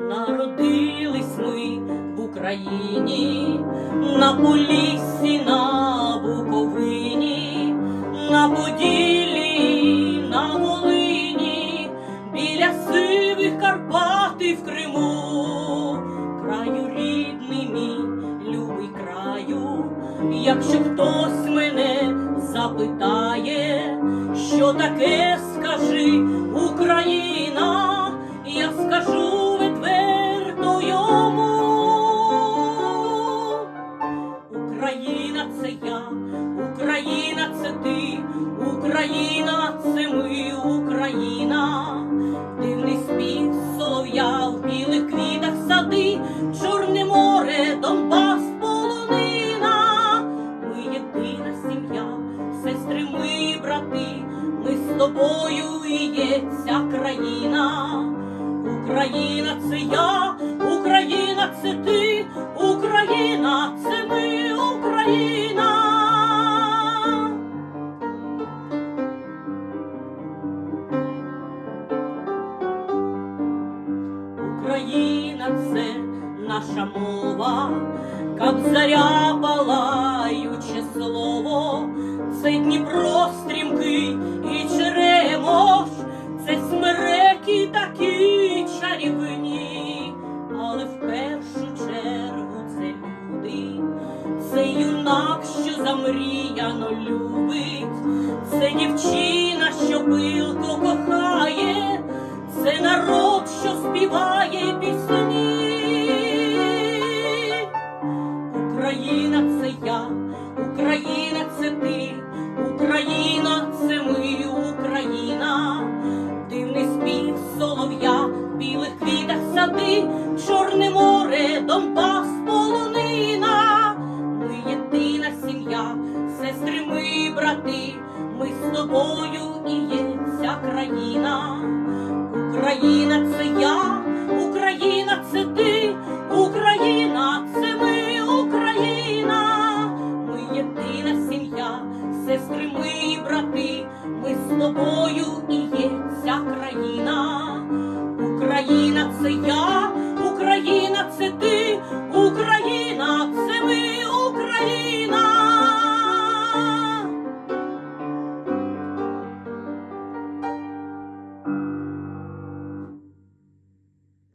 Народились ми в Україні, на Поліссі, на Буковині, на поділі, на Волині, біля сивих Карпат в Криму, краю рідний якщо хтось мене запитає, що таке скажи Україна, я скажу відверто йому. Україна це я, Україна це ти, Україна це ми, Україна, дивний спів солов'я в білих квітах сади, Ми єдина сім'я, сестри, ми брати, ми з тобою і є ця країна. Україна це я, Україна це ти, Україна це ми, Україна. Україна це наша мова, Кобзаря палаюче слово, це Дніпро стрімкий і Черемош, це смереки такі чарівні, але в першу чергу це люди, це юнак, що замріяно любить, це дівчина, що пилко кохає, це народ, що співає пісні. Україна це я, Україна сади, Чорне море, Донбас, полонина, ми єдина сім'я, сестри, ми, брати, ми з тобою і є ця країна, Україна це я, Україна це ти, Україна це ми, Україна, ми єдина сім'я, сестри, ми, брати, ми з тобою і є ця країна.